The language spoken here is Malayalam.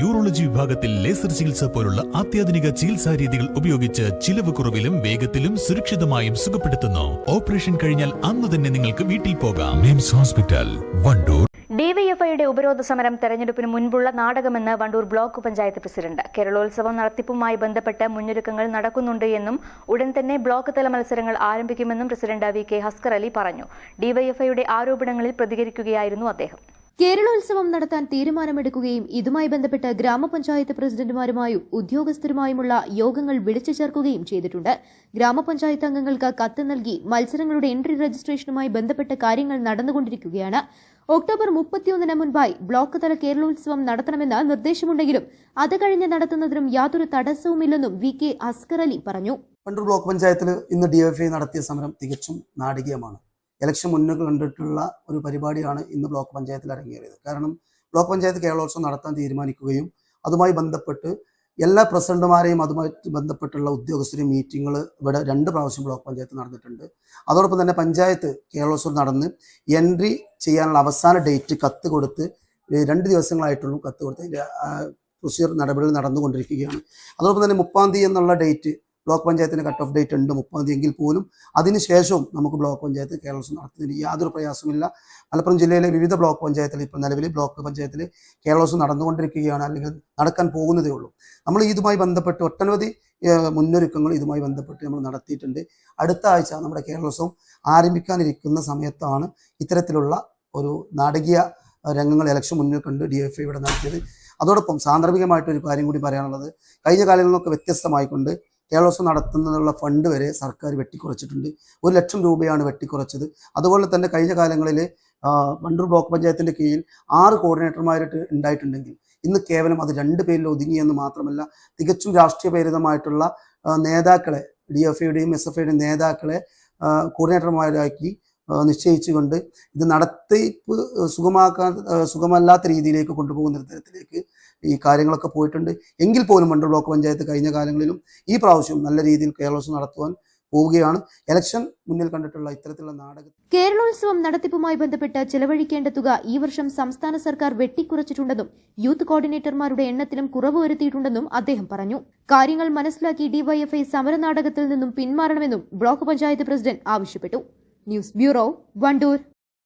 യൂറോളജി വിഭാഗത്തിൽ ലേസർ ചികിത്സ പോലുള്ള അത്യാധുനിക ചികിത്സാ രീതികൾ ഉപയോഗിച്ച് ചിലവ് കുറവിലും വേഗത്തിലും സുരക്ഷിതമായും സുഖപ്പെടുത്തുന്നു. ഓപ്പറേഷൻ കഴിഞ്ഞാൽ അന്ന് തന്നെ നിങ്ങൾക്ക് വീട്ടിൽ പോകാം. മിംസ് ഹോസ്പിറ്റൽ വണ്ടൂർ. ഡിവൈഎഫ്ഐയുടെ ഉപരോധ സമരം തെരഞ്ഞെടുപ്പിന് മുൻപുള്ള നാടകമെന്ന് വണ്ടൂർ ബ്ലോക്ക് പഞ്ചായത്ത് പ്രസിഡന്റ്. കേരളോത്സവം നടത്തിപ്പുമായി ബന്ധപ്പെട്ട് മുന്നൊരുക്കങ്ങൾ നടക്കുന്നുണ്ട് എന്നും ഉടൻ തന്നെ ബ്ലോക്ക് തല മത്സരങ്ങൾ ആരംഭിക്കുമെന്നും president V K Haskar Ali പറഞ്ഞു. ഡിവൈഎഫ്ഐയുടെ ആരോപണങ്ങളിൽ പ്രതികരിക്കുകയായിരുന്നു അദ്ദേഹം. കേരളോത്സവം നടത്താൻ തീരുമാനമെടുക്കുകയും ഇതുമായി ബന്ധപ്പെട്ട് ഗ്രാമപഞ്ചായത്ത് പ്രസിഡന്റുമാരുമായും ഉദ്യോഗസ്ഥരുമായുമുള്ള യോഗങ്ങൾ വിളിച്ചു ചേർക്കുകയും ചെയ്തിട്ടുണ്ട്. ഗ്രാമപഞ്ചായത്ത് അംഗങ്ങൾക്ക് കത്ത് നൽകി മത്സരങ്ങളുടെ എൻട്രി രജിസ്ട്രേഷനുമായി ബന്ധപ്പെട്ട കാര്യങ്ങൾ നടന്നുകൊണ്ടിരിക്കുകയാണ്. ഒക്ടോബർ മുപ്പത്തിയൊന്നിന് മുൻപായി ബ്ലോക്ക് തല കേരളോത്സവം നടത്തണമെന്ന് നിർദ്ദേശമുണ്ടെങ്കിലും അത് കഴിഞ്ഞ് നടത്തുന്നതിനും യാതൊരു തടസ്സവുമില്ലെന്നും വി കെ അസ്കർ അലി പറഞ്ഞു. പണ്ടൂർ ബ്ലോക്ക് പഞ്ചായത്തിൽ ഇന്ന് ഡിഎഫ്ഐ നടത്തിയ സമരം തികച്ചും നാടകീയമാണ്. ഇലക്ഷൻ മുന്നിൽ കണ്ടിട്ടുള്ള ഒരു പരിപാടിയാണ് ഇന്ന് ബ്ലോക്ക് പഞ്ചായത്തിൽ അരങ്ങേറിയത്. കാരണം ബ്ലോക്ക് പഞ്ചായത്ത് കേരളോത്സവം നടത്താൻ തീരുമാനിക്കുകയും അതുമായി ബന്ധപ്പെട്ട് എല്ലാ പ്രസിഡന്റുമാരെയും അതുമായി ബന്ധപ്പെട്ടുള്ള ഉദ്യോഗസ്ഥരും മീറ്റിങ്ങുകൾ ഇവിടെ രണ്ട് പ്രാവശ്യം ബ്ലോക്ക് പഞ്ചായത്ത് നടന്നിട്ടുണ്ട്. അതോടൊപ്പം തന്നെ പഞ്ചായത്ത് കേരളോത്സവം നടന്ന് എൻട്രി ചെയ്യാനുള്ള അവസാന ഡേറ്റ് കത്ത് കൊടുത്ത് രണ്ട് ദിവസങ്ങളായിട്ടുള്ളൂ കത്ത് കൊടുത്ത് അതിന്റെ പ്രൊസീജിയർ നടപടികൾ നടന്നുകൊണ്ടിരിക്കുകയാണ്. അതോടൊപ്പം തന്നെ മുപ്പാം തീയതി എന്നുള്ള ഡേറ്റ് ബ്ലോക്ക് പഞ്ചായത്തിന് കട്ട് ഓഫ് ഡേറ്റ് ഉണ്ട് മുപ്പത് തീയതി എങ്കിൽ പോലും അതിനുശേഷവും നമുക്ക് ബ്ലോക്ക് പഞ്ചായത്ത് കേരളോത്സവം നടത്തുന്നതിന് യാതൊരു പ്രയാസമില്ല മലപ്പുറം ജില്ലയിലെ വിവിധ ബ്ലോക്ക് പഞ്ചായത്തിൽ ഇപ്പോൾ നിലവിൽ ബ്ലോക്ക് പഞ്ചായത്തിൽ കേരളോത്സവം നടന്നുകൊണ്ടിരിക്കുകയാണ് അല്ലെങ്കിൽ നടക്കാൻ പോകുന്നതേ ഉള്ളൂ. നമ്മൾ ഇതുമായി ബന്ധപ്പെട്ട് ഒട്ടനവധി മുന്നൊരുക്കങ്ങൾ ഇതുമായി ബന്ധപ്പെട്ട് നമ്മൾ നടത്തിയിട്ടുണ്ട്. അടുത്ത ആഴ്ച നമ്മുടെ കേരളോത്സവം ആരംഭിക്കാനിരിക്കുന്ന സമയത്താണ് ഇത്തരത്തിലുള്ള ഒരു നാടകീയ രംഗങ്ങൾ ഇലക്ഷൻ മുന്നിൽ കണ്ട് ഡി എഫ് ഇവിടെ നടത്തിയത്. അതോടൊപ്പം സാന്ദർഭികമായിട്ടൊരു കാര്യം കൂടി പറയാനുള്ളത്. കഴിഞ്ഞ കാലങ്ങളിലൊക്കെ വ്യത്യസ്തമായിക്കൊണ്ട് കേരളോത്സവം നടത്തുന്നതിനുള്ള ഫണ്ട് വരെ സർക്കാർ വെട്ടിക്കുറച്ചിട്ടുണ്ട്. ഒരു ലക്ഷം രൂപയാണ് വെട്ടിക്കുറച്ചത്. അതുപോലെ തന്നെ കഴിഞ്ഞ കാലങ്ങളിൽ വണ്ടൂർ ബ്ലോക്ക് പഞ്ചായത്തിന്റെ കീഴിൽ ആറ് കോർഡിനേറ്റർമാരായിട്ട് ഉണ്ടായിട്ടുണ്ടെങ്കിൽ ഇന്ന് കേവലം അത് രണ്ട് പേരിൽ ഒതുങ്ങിയെന്ന് മാത്രമല്ല തികച്ചും രാഷ്ട്രീയ പ്രേരിതമായിട്ടുള്ള നേതാക്കളെ ഡി എഫ് ഐയുടെയും എസ് എഫ് ഐയുടെയും നേതാക്കളെ കോർഡിനേറ്റർമാരാക്കി നിശ്ചയിച്ചുകൊണ്ട് ഇത് നടത്തിപ്പ് സുഖമാക്കാൻ സുഖമല്ലാത്ത രീതിയിലേക്ക് കൊണ്ടുപോകുന്ന തരത്തിലേക്ക് ഈ കാര്യങ്ങളൊക്കെ പോയിട്ടുണ്ട്. എങ്കിൽ പോലും മണ്ഡല ബ്ലോക്ക് പഞ്ചായത്ത് കഴിഞ്ഞ കാലങ്ങളിലും ഈ പ്രാവശ്യം നല്ല രീതിയിൽ കേരളോത്സവം നടത്തുവാൻ പോവുകയാണ്. ഇലക്ഷൻ മുന്നിൽ കണ്ടിട്ടുള്ള ഇത്തരത്തിലുള്ള നാടക കേരളോത്സവം നടത്തിപ്പുമായി ബന്ധപ്പെട്ട് ചെലവഴിക്കേണ്ട തുക ഈ വർഷം സംസ്ഥാന സർക്കാർ വെട്ടിക്കുറച്ചിട്ടുണ്ടെന്നും യൂത്ത് കോർഡിനേറ്റർമാരുടെ എണ്ണത്തിലും കുറവ് വരുത്തിയിട്ടുണ്ടെന്നും അദ്ദേഹം പറഞ്ഞു. കാര്യങ്ങൾ മനസ്സിലാക്കി ഡിവൈഎഫ്ഐ സമരനാടകത്തിൽ നിന്നും പിന്മാറണമെന്നും ബ്ലോക്ക് പഞ്ചായത്ത് പ്രസിഡന്റ് ആവശ്യപ്പെട്ടു. News bureau Wandoor.